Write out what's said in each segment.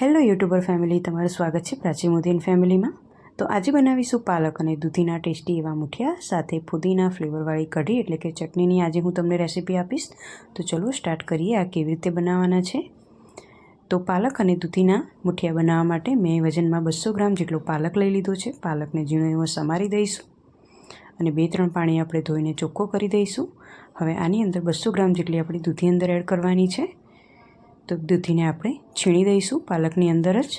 Hello YouTuber family, તમારું સ્વાગત છે પ્રાચી મોદીન ફેમિલીમાં. તો આજે બનાવીશું પાલક અને દૂધીના ટેસ્ટી એવા મુઠિયા, સાથે ફુદીના ફ્લેવરવાળી કઢી, એટલે કે ચટણીની આજે હું તમને રેસીપી આપીશ. તો ચલો સ્ટાર્ટ કરીએ, આ કેવી રીતે બનાવવાના છે. તો પાલક અને દૂધીના મુઠિયા બનાવવા માટે મેં વજનમાં બસો ગ્રામ જેટલો પાલક લઈ લીધો છે. પાલકને ઝીણો એવો સમારી દઈશું અને બે ત્રણ પાણી આપણે ધોઈને ચોખ્ખો કરી દઈશું. હવે આની અંદર બસો ગ્રામ જેટલી આપણી દૂધી અંદર એડ કરવાની છે. તો દૂધીને આપણે છીણી દઈશું પાલકની અંદર જ.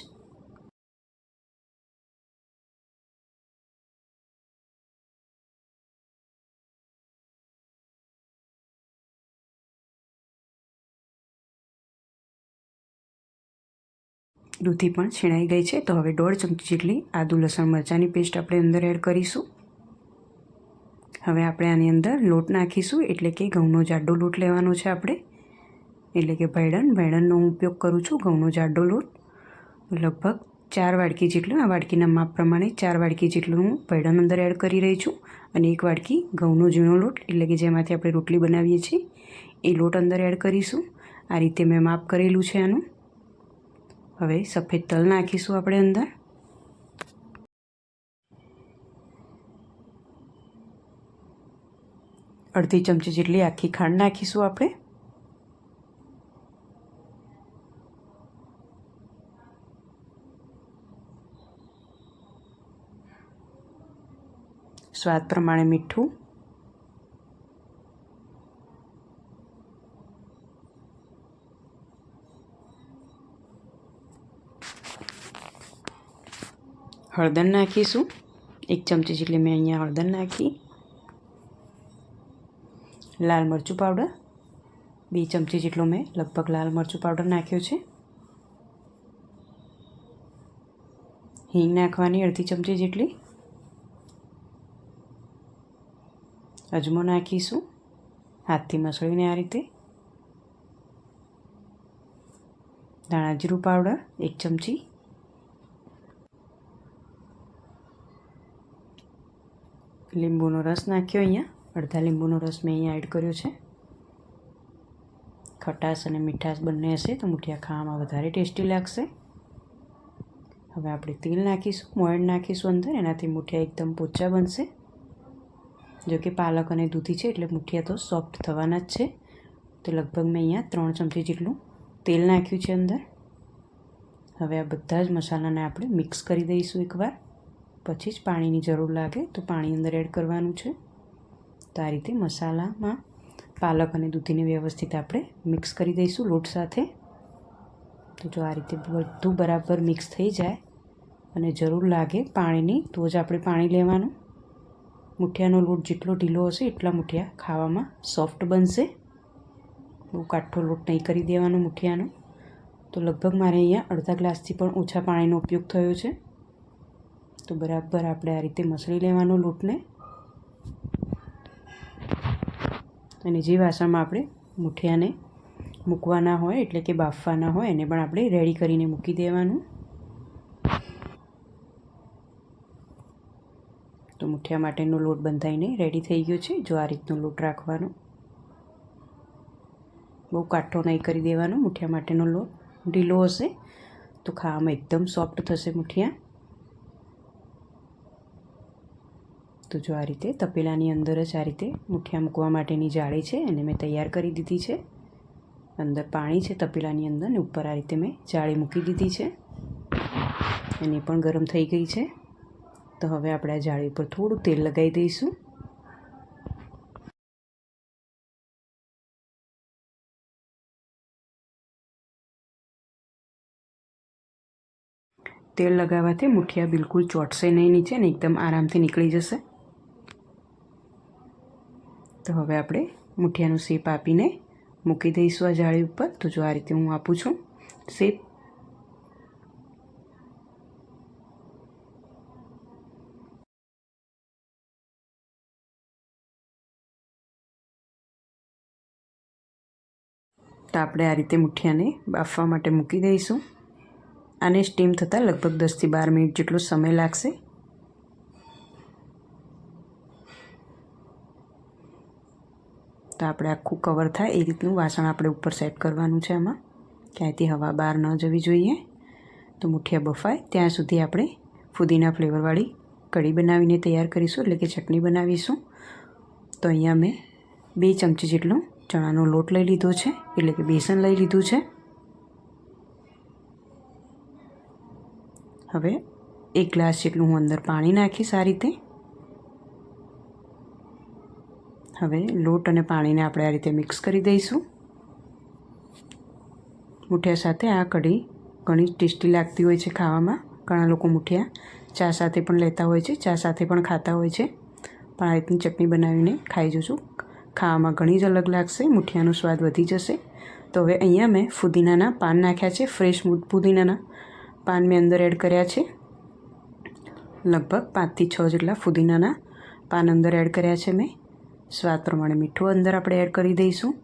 દૂધી પણ છીણાઈ ગઈ છે, તો હવે દોઢ ચમચી જેટલી આદુ લસણ મરચાંની પેસ્ટ આપણે અંદર એડ કરીશું. હવે આપણે આની અંદર લોટ નાખીશું, એટલે કે ઘઉંનો જાડો લોટ લેવાનો છે આપણે. એટલે કે ભૈડન ભૈડનનો હું ઉપયોગ કરું છું ઘઉંનો જાડો લોટ. લગભગ ચાર વાડકી જેટલું, આ વાડકીના માપ પ્રમાણે ચાર વાડકી જેટલું હું ભૈડન અંદર એડ કરી રહી છું. અને એક વાડકી ઘઉંનો ઝીણો લોટ, એટલે કે જેમાંથી આપણે રોટલી બનાવીએ છીએ, એ લોટ અંદર એડ કરીશું. આ રીતે મેં માપ કરેલું છે આનું. હવે સફેદ તલ નાખીશું આપણે અંદર. અડધી ચમચી જેટલી આખી ખાંડ નાખીશું આપણે. સ્વાદ પ્રમાણે મીઠું. હળદર નાખીશું. એક ચમચી જેટલી મેં અહીંયા હળદર નાખી. લાલ મરચું પાવડર બે ચમચી જેટલો મેં લગભગ લાલ મરચું પાવડર નાખ્યો છે. હિંગ નાખવાની અડધી ચમચી જેટલી. અજમો નાખીશું. હાથથી મસળીને આ રીતે. ધાણા જીરું પાવડર, એક ચમચી. લીંબુનો રસ નાખ્યો અહીંયા. અડધા લીંબુનો રસ મેં અહીંયા એડ કર્યો છે. ખટાશ અને મીઠાશ બંને હશે તો મુઠિયા ખાવામાં વધારે ટેસ્ટી લાગશે. હવે આપણે તેલ નાખીશું મોયણ નાખીશું અંદર. એનાથી મુઠિયા એકદમ પોચા બનશે. જો કે પાલક અને દૂધી છે એટલે મુઠિયા તો સોફ્ટ થવાના જ છે. તો લગભગ મેં અહીંયા ત્રણ ચમચી જેટલું તેલ નાખ્યું છે અંદર. હવે આ બધા જ મસાલાને આપણે મિક્સ કરી દઈશું એકવાર. પછી જ પાણીની જરૂર લાગે તો પાણી અંદર એડ કરવાનું છે. તો આ રીતે મસાલામાં પાલક અને દૂધીને વ્યવસ્થિત આપણે મિક્સ કરી દઈશું લોટ સાથે. તો જો આ રીતે બધું બરાબર મિક્સ થઈ જાય અને જરૂર લાગે પાણીની તો જ આપણે પાણી લેવાનું. મુઠિયાનો લોટ જેટલો ઢીલો હશે, એટલા મુઠિયા ખાવામાં સોફ્ટ બનશે. બહુ કાઠો લોટ નહીં કરી દેવાનો મુઠિયાનો. તો લગભગ મારે અહીંયા અડધા ગ્લાસથી પણ ઓછા પાણીનો ઉપયોગ થયો છે. તો બરાબર આપણે આ રીતે મસળી લેવાનો લોટને. અને જે વાસણમાં આપણે મુઠિયાને મૂકવાના હોય, એટલે કે બાફવાના હોય, એને પણ આપણે રેડી કરીને મૂકી દેવાનું તો મુઠિયા માટેનો લોટ બંધાઈને રેડી થઈ ગયો છે. જો આ રીતનો લોટ રાખવાનો, બહુ કાઠો નહીં કરી દેવાનો, મુઠિયા માટેનો લોટ. ઢીલો હશે તો ખાવામાં એકદમ સોફ્ટ થશે મુઠિયા. તો જો આ રીતે તપેલાની અંદર જ આ રીતે મુઠિયા મૂકવા માટેની જાળી છે એને મેં તૈયાર કરી દીધી છે. અંદર પાણી છે તપેલાની અંદર ને ઉપર આ રીતે મેં જાળી મૂકી દીધી છે. એની પણ ગરમ થઈ ગઈ છે. તો હવે આપણે આ જાળી પર થોડું તેલ લગાવી દઈશું. તેલ લગાવવાથી મુઠિયા બિલકુલ ચોટશે નહીં નીચે ને એકદમ આરામથી નીકળી જશે. તો હવે આપણે મુઠિયાનું શેપ આપીને મૂકી દઈશું આ જાળી ઉપર. તો જો આ રીતે હું આપું છું, શેપ તો આપણે આ રીતે મુઠિયાને બાફવા માટે મૂકી દઈશું. આને સ્ટીમ થતાં લગભગ દસથી બાર મિનિટ જેટલો સમય લાગશે. તો આપણે આખું કવર થાય એ રીતનું વાસણ આપણે ઉપર સેટ કરવાનું છે આમાં. ક્યાંયથી હવા બહાર ન જવી જોઈએ. તો મુઠિયા બફાય. ત્યાં સુધી આપણે ફુદીના ફ્લેવરવાળી કઢી બનાવીને તૈયાર કરીશું એટલે કે ચટણી બનાવીશું. તો અહીંયા મેં બે ચમચી જેટલો ચણાનો લોટ લઈ લીધો છે, એટલે કે બેસન લઈ લીધું છે. હવે એક ગ્લાસ જેટલું હું અંદર પાણી નાખીશ આ રીતે. હવે લોટ અને પાણીને આપણે આ રીતે મિક્સ કરી દઈશું. મુઠિયા સાથે આ કઢી ઘણી ટેસ્ટી લાગતી હોય છે ખાવામાં. ઘણા લોકો મુઠિયા ચા સાથે પણ લેતા હોય છે, ચા સાથે પણ ખાતા હોય છે. પણ આ રીતની ચટણી બનાવીને ખાઈ જજો ખાવામાં ઘણી જ અલગ લાગશે, મુઠિયાનો સ્વાદ વધી જશે. તો હવે અહીંયા મેં ફુદીનાના પાન નાખ્યા છે, ફ્રેશ ફુદીનાના પાન મેં અંદર એડ કર્યા છે. લગભગ પાંચથી છ જેટલા ફુદીનાના પાન અંદર એડ કર્યા છે મેં. સ્વાદ પ્રમાણે મીઠું અંદર આપણે એડ કરી દઈશું.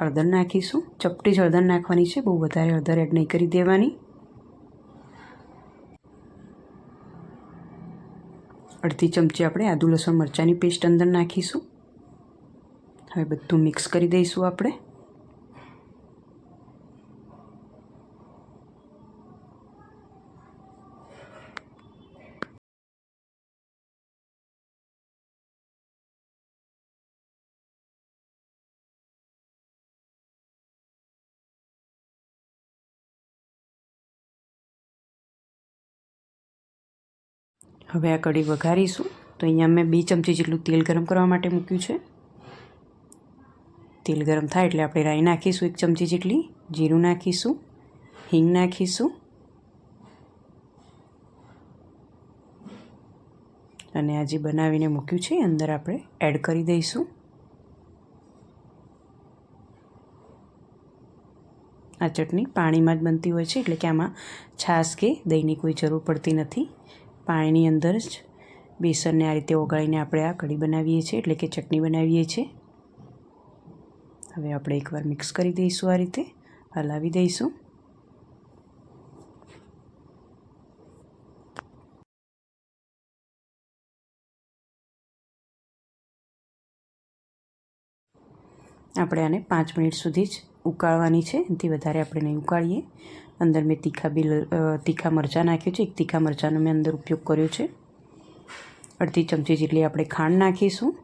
હળદર નાખીશું. ચપટી જ હળદર નાખવાની છે, બહુ વધારે હળદર એડ નહીં કરી દેવાની. અડધી ચમચી આપણે આદુ લસણ મરચાંની પેસ્ટ અંદર નાખીશું. હવે બધું મિક્સ કરી દઈશું આપણે. હવે આ કઢી વઘારીશું. તો અહીંયા મેં બે ચમચી જેટલું તેલ ગરમ કરવા માટે મૂક્યું છે. તેલ ગરમ થાય એટલે આપણે રાઈ નાખીશું એક ચમચી જેટલી, જીરું નાખીશું, હિંગ નાખીશું અને આ જે બનાવીને મૂક્યું છે અંદર આપણે એડ કરી દઈશું. આ ચટણી પાણીમાં જ બનતી હોય છે એટલે કે આમાં છાશ કે દહીંની કોઈ જરૂર પડતી નથી. પાણીની અંદર જ બેસનને આ રીતે ઓગાળીને આપણે આ કઢી બનાવીએ છીએ એટલે કે ચટણી બનાવીએ છીએ. હવે આપણે એકવાર મિક્સ કરી દઈશું આ રીતે. હલાવી દઈશું. આપણે આને પાંચ મિનિટ સુધી જ ઉકાળવાની છે. એનાથી વધારે આપણે નહીં ઉકાળીએ. અંદર મેં તીખા બી તીખા મરચાં નાખ્યું છે. એક તીખા મરચાંનો મેં અંદર ઉપયોગ કર્યો છે. અડધી ચમચી જેટલી આપણે ખાંડ નાખીશું.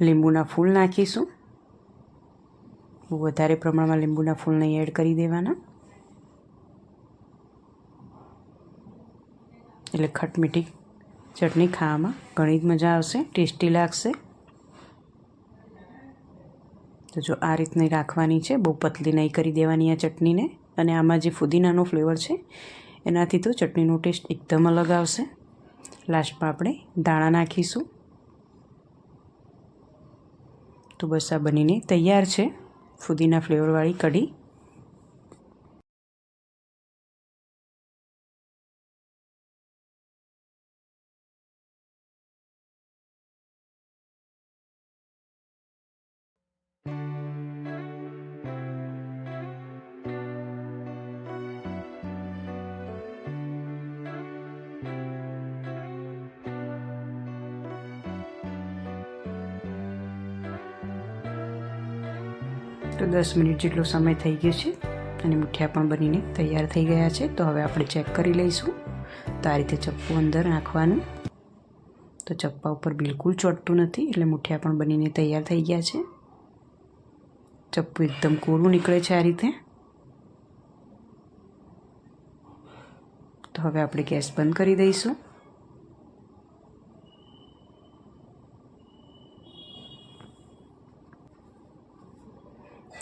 લીંબુના ફૂલ નાખીશું. વધારે પ્રમાણમાં લીંબુના ફૂલ નહીં એડ કરી દેવાના. એટલે ખટમીઠી ચટણી ખાવામાં ઘણી જ મજા આવશે, ટેસ્ટી લાગશે. તો જો આ રીતની રાખવાની છે, બહુ પતલી નહીં કરી દેવાની આ ચટણીને. અને આમાં જે ફુદીનાનો ફ્લેવર છે, એનાથી તો ચટણીનો ટેસ્ટ એકદમ અલગ આવશે. લાસ્ટમાં આપણે દાણા નાખીશું. તો બસ આ બનીને તૈયાર છે ફુદીના ફ્લેવરવાળી કઢી. તો દસ મિનિટ જેટલો સમય થઈ ગયો છે અને મુઠિયા પણ બનીને તૈયાર થઈ ગયા છે. તો હવે આપણે ચેક કરી લઈશું તો આ રીતે ચપ્પુ અંદર નાખવાનું. તો ચપ્પા ઉપર બિલકુલ ચોટતું નથી એટલે મુઠિયા પણ બનીને તૈયાર થઈ ગયા છે. ચપ્પુ એકદમ કોરું નીકળે છે આ રીતે. તો હવે આપણે ગેસ બંધ કરી દઈશું.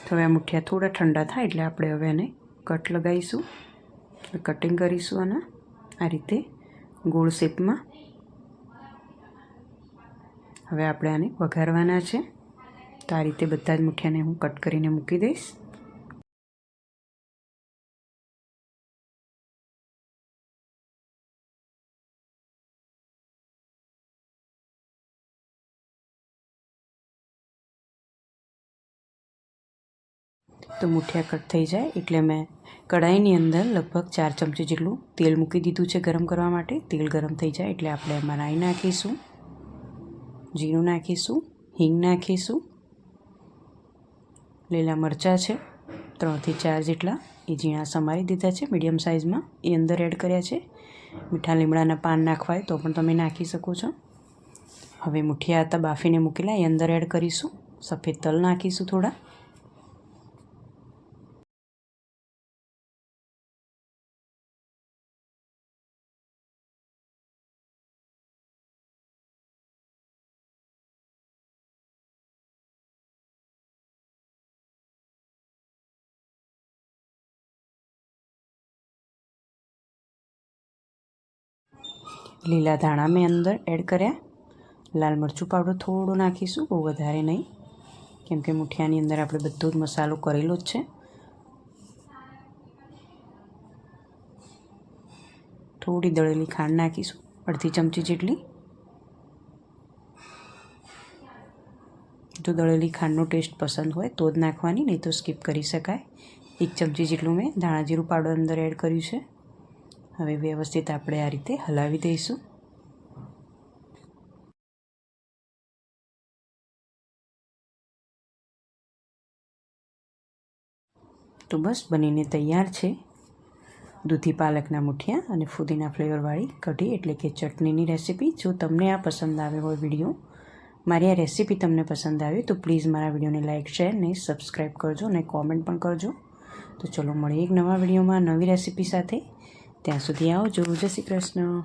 તો હવે આ મુઠિયા થોડા ઠંડા થાય એટલે આપણે હવે એને કટ લગાવીશું. કટિંગ કરીશું આના. આ રીતે ગોળ શેપમાં. હવે આપણે આને વઘારવાના છે. તો આ રીતે બધા જ મુઠિયાને હું કટ કરીને મૂકી દઈશ. તો મુઠિયા કટ થઈ જાય એટલે મેં કઢાઈની અંદર લગભગ ચાર ચમચી જેટલું તેલ મૂકી દીધું છે ગરમ કરવા માટે. તેલ ગરમ થઈ જાય એટલે આપણે એમાં રાઈ નાખીશું જીરું નાખીશું, હિંગ નાખીશું, લીલા મરચાં છે ત્રણથી ચાર જેટલા એ ઝીણા સમારી દીધા છે મીડિયમ સાઇઝમાં. એ અંદર એડ કર્યા છે. મીઠા લીમડાના પાન નાખવા તો પણ તમે નાખી શકો છો. હવે મુઠિયા હતા બાફીને મૂકેલા, એ અંદર એડ કરીશું. સફેદ તલ નાખીશું થોડા. લીલા ધાણા મેં અંદર એડ કર્યા. લાલ મરચું પાવડર થોડું નાખીશું, બહુ વધારે નહીં. કેમ કે મુઠિયાની અંદર આપણે બધો જ મસાલો કરેલો જ છે. થોડી દળેલી ખાંડ નાખીશું, અડધી ચમચી જેટલી. જો દળેલી ખાંડનો ટેસ્ટ પસંદ હોય તો જ નાખવાની, નહીં તો સ્કીપ કરી શકાય. એક ચમચી જેટલું મેં ધાણા જીરું પાવડર અંદર એડ કર્યું છે. હવે વ્યવસ્થિત આપણે આ રીતે હલાવી દઈશું. તો બસ બનીને તૈયાર છે. દૂધી પાલકના મુઠિયા અને ફુદીના ફ્લેવરવાળી કઢી એટલે કે ચટણીની રેસીપી. જો તમને આ પસંદ આવે હોય વીડિયો, મારી આ રેસીપી તમને પસંદ આવી તો પ્લીઝ મારા વિડીયોને લાઇક શેર ને સબસ્ક્રાઈબ કરજો અને કોમેન્ટ પણ કરજો. તો ચલો મળીએ એક નવા વિડીયોમાં નવી રેસીપી સાથે. ત્યાં સુધી આવજો. જય શ્રી કૃષ્ણ.